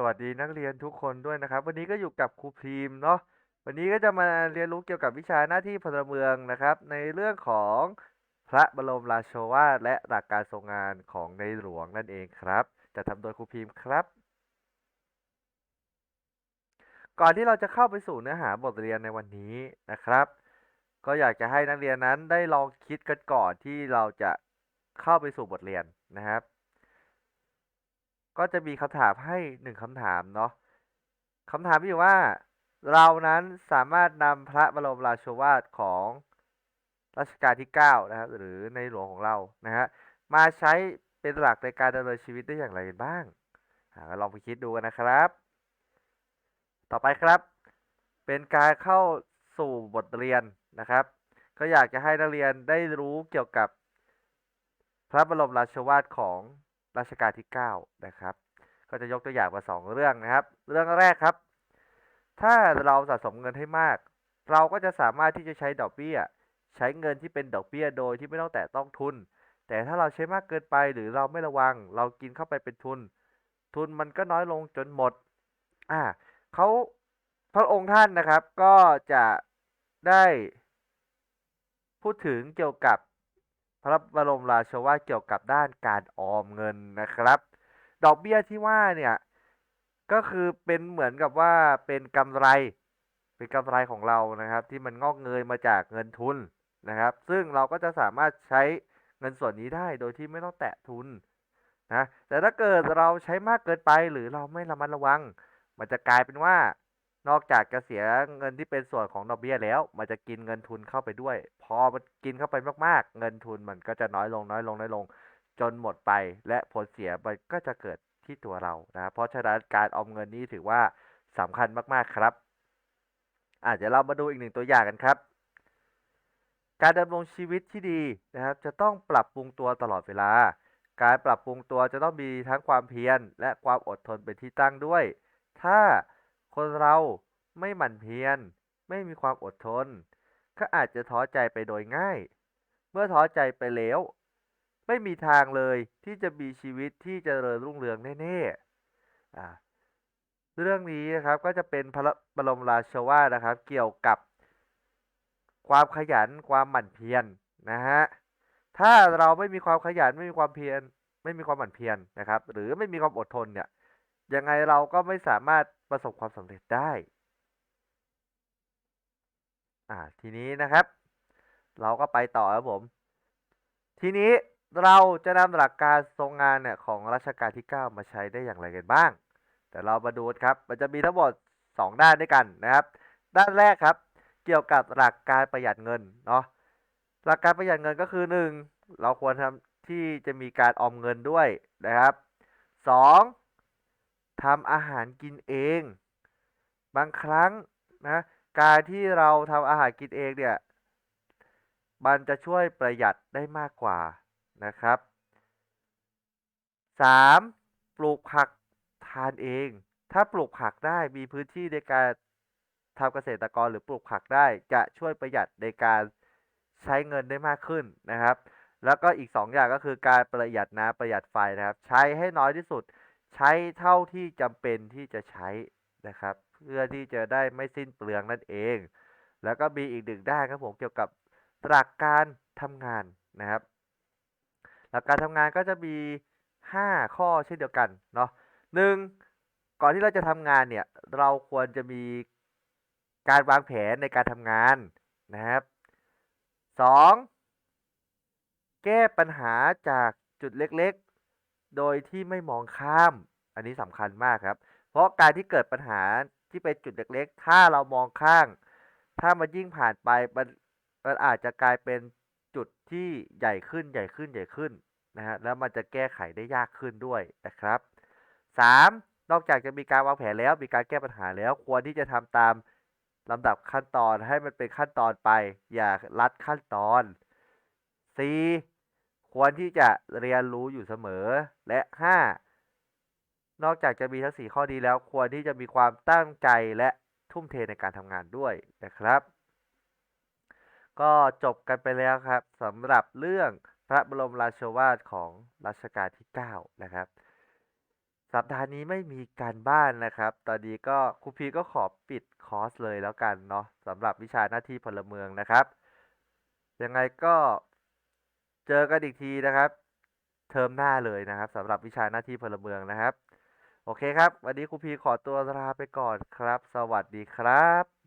สวัสดีนักเรียนทุกคนด้วยนะครับ วันนี้ก็อยู่กับครูพีมเนาะวันนี้ก็จะมาเรียนรู้เกี่ยวกับวิชาหน้าที่พลเมืองนะครับ ในเรื่องของพระบรมราโชวาทและหลักการทรงงานของในหลวงนั่นเองครับ จะทำโดยครูพีมครับ ก่อนที่เราจะเข้าไปสู่เนื้อหาบทเรียนในวันนี้นะครับ ก็อยากจะให้นักเรียนนั้นได้ลองคิดกันก่อนที่เราจะเข้าไปสู่บทเรียนนะครับ ก็จะมีคำถามให้หนึ่งคำถามเนาะคำถามมีอยู่ว่า เรานั้นสามารถนำพระบรมราโชวาทของรัชกาลที่9นะครับหรือในหลวงของเรานะฮะมาใช้เป็นหลักในการดำเนินชีวิตได้อย่างไรกันบ้างลองไปคิดดูกันนะครับ ต่อไปครับ เป็นการเข้าสู่บทเรียนนะครับ ก็อยากจะให้นักเรียนได้รู้เกี่ยวกับพระบรมราชวาทของ รัชกาลที่ 9 นะครับ ก็จะยกตัวอย่างมาสองเรื่องนะครับ เรื่องแรกครับ ถ้าเราสะสมเงินให้มาก เราก็จะสามารถที่จะใช้ดอกเบี้ย ใช้เงินที่เป็นดอกเบี้ยโดยที่ไม่ต้องแตะต้องทุน แต่ถ้าเราใช้มากเกินไปหรือเราไม่ระวัง เรากินเข้าไปเป็นทุน ทุนมันก็น้อยลงจนหมดอ่าเขาพระองค์ท่านนะครับก็จะได้พูดถึงเกี่ยวกับ พระบรมราชวาทเกี่ยวกับด้านการออมเงินนะครับ ดอกเบี้ยที่ว่าเนี่ยก็คือเป็นเหมือนกับว่าเป็นกำไร เป็นกำไรของเรานะครับ ที่มันงอกเงยมาจากเงินทุนนะครับ ซึ่งเราก็จะสามารถใช้เงินส่วนนี้ได้โดยที่ไม่ต้องแตะทุนนะแต่ถ้าเกิดเราใช้มากเกินไปหรือเราไม่ระมัดระวัง มันจะกลายเป็นว่า นอกจากจะเสียเงินที่เป็นส่วนของดอกเบี้ยแล้ว มันจะกินเงินทุนเข้าไปด้วย พอมันกินเข้าไปมากๆ เงินทุนมันก็จะน้อยลงน้อยลงน้อยลง จนหมดไป และผลเสียมันก็จะเกิดที่ตัวเรานะเพราะฉะนั้นการออมเงินนี้ถือว่าสำคัญมากๆครับอะเดี๋ยวเรามาดูอีกหนึ่งตัวอย่างกันครับ การดำรงชีวิตที่ดีนะครับ จะต้องปรับปรุงตัวตลอดเวลา การปรับปรุงตัวจะต้องมีทั้งความเพียรและความอดทนเป็นที่ตั้งด้วย ถ้าคนเรา ไม่หมั่นเพียร ไม่มีความอดทน ก็อาจจะท้อใจไปโดยง่าย เมื่อท้อใจไปแล้ว ไม่มีทางเลยที่จะมีชีวิตที่จเจริญรุ่งเรืองแน่ๆเรื่องนี้นะครับก็จะเป็นพระบรมราชวาทนะครับ เกี่ยวกับความขยันความหมั่นเพียรนะฮะถ้าเราไม่มีความขยันไม่มีความเพียรไม่มีความหมั่นเพียรนะครับ หรือไม่มีความอดทนเนี่ยยังไงเราก็ไม่สามารถประสบความสำเร็จได้ อ่าทีนี้นะครับ เราก็ไปต่อครับผม ทีนี้เราจะนำหลักการทรงงานเนี่ยของรัชกาลที่ 9 มาใช้ได้อย่างไรกันบ้าง แต่เรามาดูครับ มันจะมีทั้งหมด 2 ด้านด้วยกันนะครับ ด้านแรกครับ เกี่ยวกับหลักการประหยัดเงินเนาะหลักการประหยัดเงินก็คือ 1. เราควรทำที่จะมีการออมเงินด้วยนะครับ 2. ทำอาหารกินเอง บางครั้งนะ การที่เราทำอาหารกินเองเนี่ย มันจะช่วยประหยัดได้มากกว่านะครับ 3. ปลูกผักทานเอง ถ้าปลูกผักได้มีพื้นที่ในการทำเกษตรกรหรือปลูกผักได้ จะช่วยประหยัดในการใช้เงินได้มากขึ้นนะครับ แล้วก็อีก 2 อย่างก็คือการประหยัดน้ำประหยัดไฟนะครับ ใช้ให้น้อยที่สุด ใช้เท่าที่จำเป็นที่จะใช้นะครับ พื่อที่จะได้ไม่สิ้นเปลืองนั่นเอง แล้วก็มีอีกหนึ่งด้านครับผมเกี่ยวกับหลักการทำงานนะครับ หลักการทำงานก็จะมี 5 ข้อเช่นเดียวกันเนาะหนึ่งก่อนที่เราจะทำงานเนี่ยเราควรจะมีการวางแผนในการทำงานนะครับ 2. แก้ปัญหาจากจุดเล็กๆ โดยที่ไม่มองข้าม อันนี้สำคัญมากครับ เพราะการที่เกิดปัญหา ที่เป็นจุดเล็กๆ ถ้าเรามองข้าง ถ้ามันยิ่งผ่านไปมันมันอาจจะกลายเป็นจุดที่ใหญ่ขึ้นใหญ่ขึ้นใหญ่ขึ้นนะฮะแล้วมันจะแก้ไขได้ยากขึ้นด้วยนะครับ 3. นอกจากจะมีการวางแผนแล้วมีการแก้ปัญหาแล้วควรที่จะทำตามลำดับขั้นตอนให้มันเป็นขั้นตอนไป อย่าลัดขั้นตอน 4. ควรที่จะเรียนรู้อยู่เสมอและ 5. นอกจากจะมีทั้ง 4 ข้อดีแล้วควรที่จะมีความตั้งใจและทุ่มเทในการทำงานด้วยนะครับ ก็จบกันไปแล้วครับสำหรับเรื่องพระบรมราชวาทของรัชกาลที่ 9 นะครับ สัปดาห์นี้ไม่มีการบ้านนะครับ ตอนนี้ก็ครูพีก็ขอปิดคอร์สเลยแล้วกันเนาะสำหรับวิชาหน้าที่พลเมืองนะครับ ยังไงก็เจอกันอีกทีนะครับ เทอมหน้าเลยนะครับสำหรับวิชาหน้าที่พลเมืองนะครับ โอเคครับ วันนี้ครูพีขอตัวลาไปก่อนครับ สวัสดีครับ